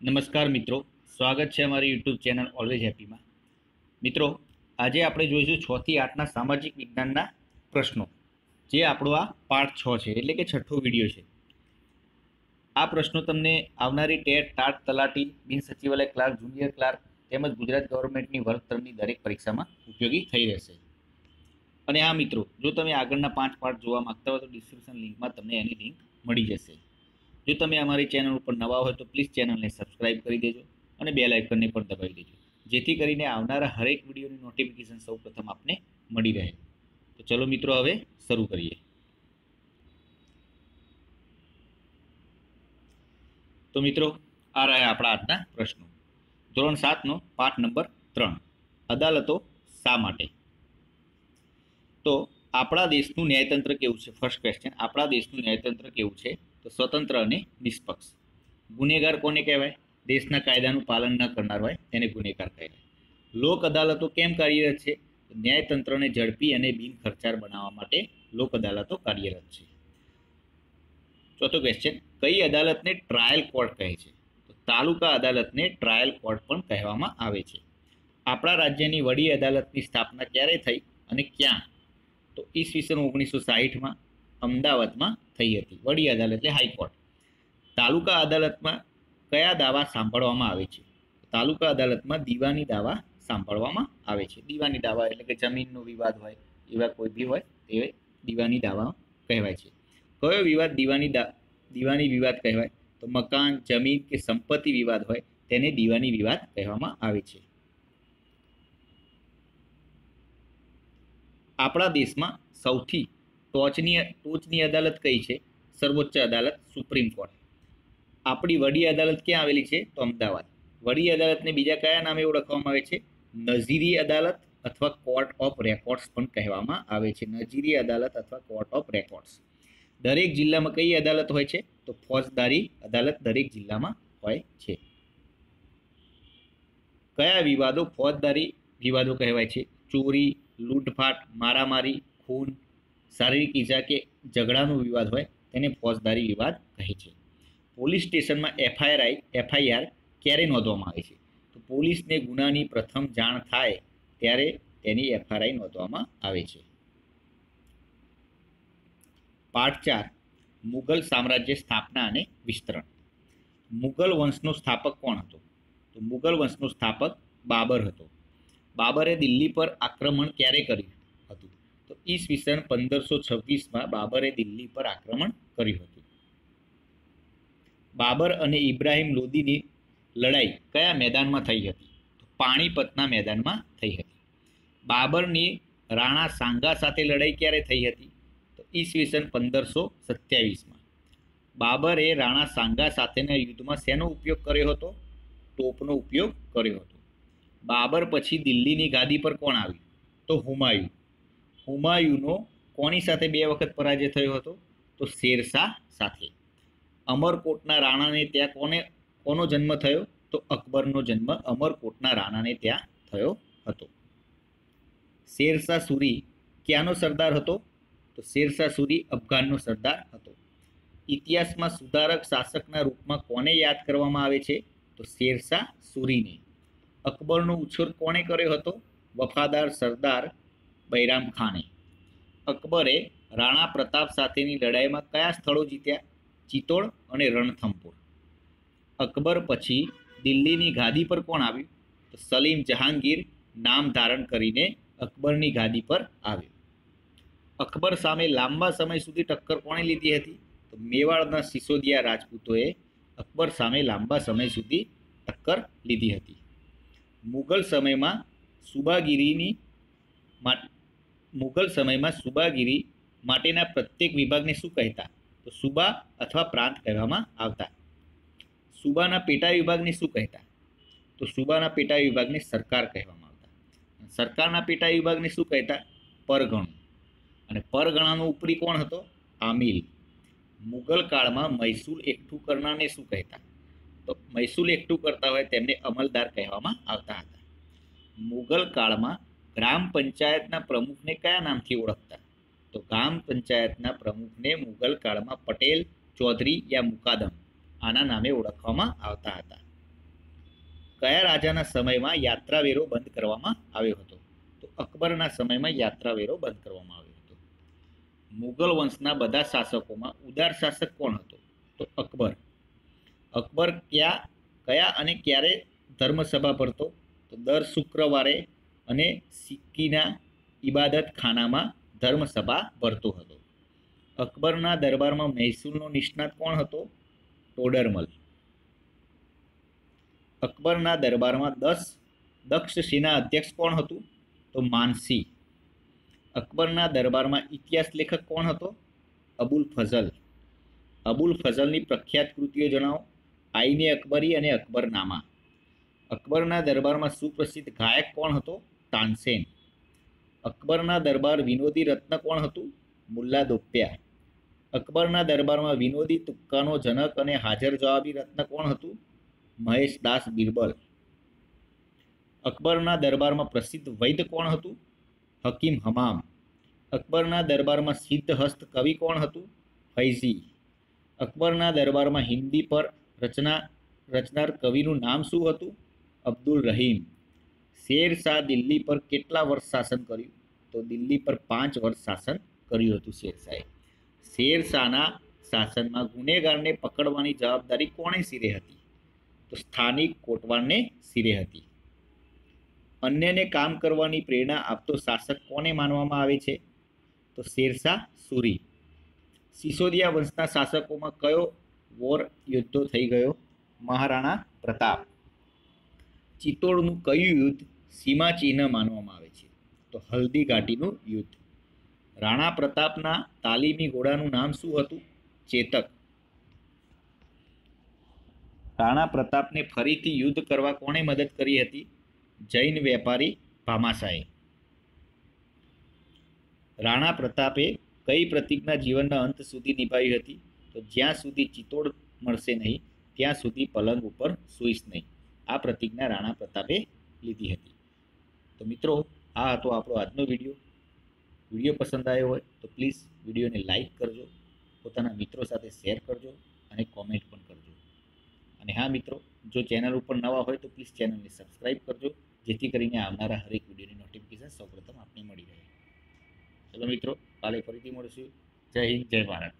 નમસ્કાર મિત્રો. સ્વાગત છે અમારી યુટ્યુબ ચેનલ ઓલવેઝ હેપીમાં મિત્રો, આજે આપણે જોઈશું છ થી આઠના સામાજિક વિજ્ઞાનના પ્રશ્નો, જે આપણો આ પાર્ટ છ છે, એટલે કે છઠ્ઠો વીડિયો છે. આ પ્રશ્નો તમને આવનારી ટેટ ટાટ તલાટી, બિન સચિવાલય ક્લાર્ક, જુનિયર ક્લાર્ક તેમજ ગુજરાત ગવર્મેન્ટની વર્ગ ત્રણની દરેક પરીક્ષામાં ઉપયોગી થઈ રહેશે. અને હા મિત્રો, જો તમે આગળના પાંચ પાર્ટ જોવા માગતા હો તો ડિસ્ક્રિપ્શન લિંકમાં તમને એની લિંક મળી જશે. જો તમે અમારી ચેનલ ઉપર નવા હોય તો પ્લીઝ ચેનલને સબસ્ક્રાઇબ કરી દેજો અને બે લાઇકનને પણ દબાવી દેજો. જેથી કરીને આવનારા હરેક વિડીયોની નોટિફિકેશન સૌપ્રથમ આપને મળી રહે. તો ચલો મિત્રો હવે શરૂ કરીએ. તો મિત્રો, આ રહ્યા આપણા આજના પ્રશ્નો. ધોરણ સાતનો પાઠ નંબર ત્રણ. અદાલતો શા માટે? તો આપણા દેશનું ન્યાયતંત્ર કેવું છે? ફર્સ્ટ ક્વેશ્ચન આપણા દેશનું ન્યાયતંત્ર કેવું છે? તો સ્વતંત્ર અને નિષ્પક્ષ. ગુનેગાર કોને કહેવાય? દેશના કાયદાનું પાલન ન કરનાર હોય તેને ગુનેગાર કહેવાય. લોક અદાલતો કેમ કાર્યરત છે? ન્યાયતંત્રને ઝડપી અને બિન ખર્ચાળ બનાવવા માટે લોક અદાલતો કાર્યરત છે. ચોથો ક્વેશ્ચન કઈ અદાલતને ટ્રાયલ કોર્ટ કહે છે? તો તાલુકા અદાલતને ટ્રાયલ કોર્ટ પણ કહેવામાં આવે છે. આપણા રાજ્યની વડી અદાલતની સ્થાપના ક્યારે થઈ અને ક્યાં? તો ઈસવીસન ઓગણીસો સાહીઠમાં અમદાવાદમાં થઈ હતી. વડી અદાલત એટલે હાઈકોર્ટ. તાલુકા અદાલતમાં કયા દાવા સાંભળવામાં આવે છે? તાલુકા અદાલતમાં દીવાની દાવા સાંભળવામાં આવે છે. દીવાની દાવા એટલે કે જમીનનો વિવાદ હોય, એવા કોઈ બી હોય, તે દીવાની દાવા કહેવાય છે. કયો વિવાદ દીવાની દીવાની વિવાદ કહેવાય? તો મકાન, જમીન કે સંપત્તિ વિવાદ હોય, તેને દીવાની વિવાદ કહેવામાં આવે છે. આપણા દેશમાં સૌથી ટોચની ટોચની અદાલત કઈ છે? સર્વોચ્ચ અદાલત, સુપ્રીમ કોર્ટ. આપણી વડી અદાલત ક્યાં આવેલી છે? તો અમદાવાદ. વડી અદાલતને બીજા કયા નામે ઓળખવામાં આવે છે? નજીરી અદાલત અથવા કોર્ટ ઓફ રેકોર્ડ્સ પણ કહેવામાં આવે છે. નજીરી અદાલત અથવા કોર્ટ ઓફ રેકોર્ડ્સ. દરેક જિલ્લામાં કઈ અદાલત હોય છે? તો ફોજદારી અદાલત દરેક જિલ્લામાં હોય છે. કયા વિવાદો ફોજદારી વિવાદો કહેવાય છે? ચોરી, લૂંટફાટ, મારામારી, ખૂન, શારીરિક ઈજા કે ઝઘડાનો વિવાદ હોય તેને ફોજદારી વિવાદ કહે છે. પોલીસ સ્ટેશનમાં એફઆઈઆર એફઆઈઆર ક્યારે નોંધવામાં આવે છે? તો પોલીસને ગુનાની પ્રથમ જાણ થાય ત્યારે તેની એફઆરઆઈ નોંધવામાં આવે છે. પાઠ ચાર મુગલ સામ્રાજ્ય સ્થાપના અને વિસ્તરણ. મુગલ વંશનો સ્થાપક કોણ હતો? તો મુગલ વંશનો સ્થાપક બાબર હતો. બાબરે દિલ્હી પર આક્રમણ ક્યારે કર્યું હતું? તો ઈસવીસન પંદરસો છવ્વીસમાં બાબરે દિલ્હી પર આક્રમણ કર્યું હતું. બાબર અને ઇબ્રાહિમ લોદીની લડાઈ કયા મેદાનમાં થઈ હતી? પાણીપતના મેદાનમાં થઈ હતી. બાબરની રાણા સાંગા સાથે લડાઈ ક્યારે થઈ હતી? તો ઈસવીસન પંદરસો સત્યાવીસમાં. બાબરે રાણા સાંગા સાથેના યુદ્ધમાં શેનો ઉપયોગ કર્યો હતો? તોપનો ઉપયોગ કર્યો હતો. બાબર પછી દિલ્હીની ગાદી પર કોણ આવ્યું તો હુમાયુ. હુમાયુનો કોની સાથે બે વખત પરાજય થયો હતો? તો શેરશાહ સાથે. અમરકોટના રાણાને ત્યાં કોને, કોનો જન્મ થયો? તો અકબરનો જન્મ અમરકોટના રાણાને ત્યાં થયો હતો. શેરશાહ સુરી ક્યાંનો સરદાર હતો? તો શેરશાહ સુરી અફઘાનનો સરદાર હતો. ઇતિહાસમાં સુધારક શાસકના રૂપમાં કોને યાદ કરવામાં આવે છે? તો શેરશાહ સુરીને. અકબરનો ઉછેર કોણે કર્યો હતો? વફાદાર સરદાર બૈરામ ખાને. અકબરે રાણા પ્રતાપ સાથેની લડાઈમાં કયા સ્થળો જીત્યા? ચિત્તોડ અને રણથંભોર. અકબર પછી દિલ્હીની ગાદી પર કોણ આવ્યું? તો સલીમ જહાંગીર નામ ધારણ કરીને અકબરની ગાદી પર આવ્યો. અકબર સામે લાંબા સમય સુધી ટક્કર કોણે લીધી હતી? તો મેવાડના સિસોદિયા રાજપૂતોએ અકબર સામે લાંબા સમય સુધી ટક્કર લીધી હતી. મુઘલ સમયમાં સુબાગીરીની મુઘલ સમયમાં સુબાગીરી માટેના પ્રત્યેક વિભાગને શું કહેતા? તો સુબા અથવા પ્રાંત કહેવામાં આવતા. સુબાના પેટા વિભાગને શું કહેતા? તો સુબાના પેટા વિભાગને સરકાર કહેવામાં આવતા. સરકારના પેટા વિભાગને શું કહેતા? પરગણું. અને પરગણાનો ઉપરી કોણ હતો? આમિલ. મુઘલ કાળમાં મહેસૂલ એકઠું કરનારને શું કહેતા? મહેસૂલ એકઠું કરતા હોય તેમને અમલદાર કહેવામાં આવતા હતા. મુગલ કાળમાં ગ્રામ પંચાયતના પ્રમુખને કયા નામથી ઓળખતા? તો ગ્રામ પંચાયતના પ્રમુખને મુગલ કાળમાં પટેલ, ચૌધરી યા મુકાદમ આના નામે ઓળખવામાં આવતા હતા. કયા રાજાના સમયમાં યાત્રાવેરો બંધ કરવામાં આવ્યો હતો? તો અકબરના સમયમાં યાત્રાવેરો બંધ કરવામાં આવ્યો હતો. મુગલ વંશના બધા શાસકોમાં ઉદાર શાસક કોણ હતો? તો અકબર. અકબર ક્યાં, કયા અને ક્યારે ધર્મસભા ભરતો? તો દર શુક્રવારે અને સિક્કીના ઇબાદત ખાનામાં ધર્મસભા ભરતો હતો. અકબરના દરબારમાં મહેસૂલનો નિષ્ણાત કોણ હતો? ટોડરમલ. અકબરના દરબારમાં દસ દક્ષ સેના અધ્યક્ષ કોણ હતું? તો માનસી. અકબરના દરબારમાં ઇતિહાસ લેખક કોણ હતો? અબુલ ફઝલ. અબુલ ફઝલની પ્રખ્યાત કૃતિઓ જણાવો. આઈને અકબરી અને અકબરનામા. અકબરના દરબારમાં સુપ્રસિદ્ધ ગાયક કોણ હતો? તાનસેન. અકબરના દરબાર વિનોદી રત્ન કોણ હતું? મુલ્લા દોપ્યા અકબરના દરબારમાં વિનોદી તુક્કાનો જનક અને હાજર જવાબી રત્ન કોણ હતું? મહેશ દાસ બિરબલ. અકબરના દરબારમાં પ્રસિદ્ધ વૈદ કોણ હતું? હકીમ હમામ. અકબરના દરબારમાં સિદ્ધ હસ્ત કવિ કોણ હતું? ફૈઝી. અકબરના દરબારમાં હિન્દી પર રચના રચનાર કવિનું નામ શું હતું? અબ્દુલ રહીમ. શેર શાહ દિલ્હી પર કેટલા વર્ષ શાસન કર્યું? તો દિલ્હી પર પાંચ વર્ષ શાસન કર્યું હતું શેર શાહે. શેર શાહના શાસનમાં ગુનેગારને પકડવાની જવાબદારી કોણે સિરે હતી? તો સ્થાનિક કોટવાળને સિરે હતી. અન્યને કામ કરવાની પ્રેરણા આપતો શાસક કોને માનવામાં આવે છે? તો શેરશાહ સુરી. સિસોદિયા વંશના શાસકોમાં કયો વોર યુદ્ધો થઈ ગયો. મહારાણા પ્રતાપ. ચિત્તોડનું કયું યુદ્ધ સીમા ચિહ્ન માનવામાં આવે છે? તો હલ્દી ઘાટીનું યુદ્ધ. રાણા પ્રતાપના તાલીમી ઘોડાનું નામ શું હતું? ચેતક. રાણા પ્રતાપને ફરીથી યુદ્ધ કરવા કોણે મદદ કરી હતી? જૈન વેપારી ભામાશાએ રાણા પ્રતાપે કઈ પ્રતિજ્ઞા જીવનના અંત સુધી નિભાવી હતી? તો જ્યાં સુધી ચિત્તોડ મળશે નહીં, ત્યાં સુધી પલંગ ઉપર સૂઈશ નહીં. આ પ્રતિજ્ઞા રાણા પ્રતાપે લીધી હતી. તો મિત્રો, આ હતો આપણો આજનો વીડિયો. વીડિયો પસંદ આવ્યો હોય તો પ્લીઝ વિડીયોને લાઈક કરજો, પોતાના મિત્રો સાથે શેર કરજો અને કોમેન્ટ પણ કરજો. અને હા મિત્રો, જો ચેનલ ઉપર નવા હોય તો પ્લીઝ ચેનલને સબસ્ક્રાઈબ કરજો, જેથી કરીને આવનારા હરેક વિડીયોની નોટિફિકેશન સૌપ્રથમ આપને મળી રહે. ચલો મિત્રો, કાલે ફરીથી મળશું. જય હિન્દ, જય ભારત.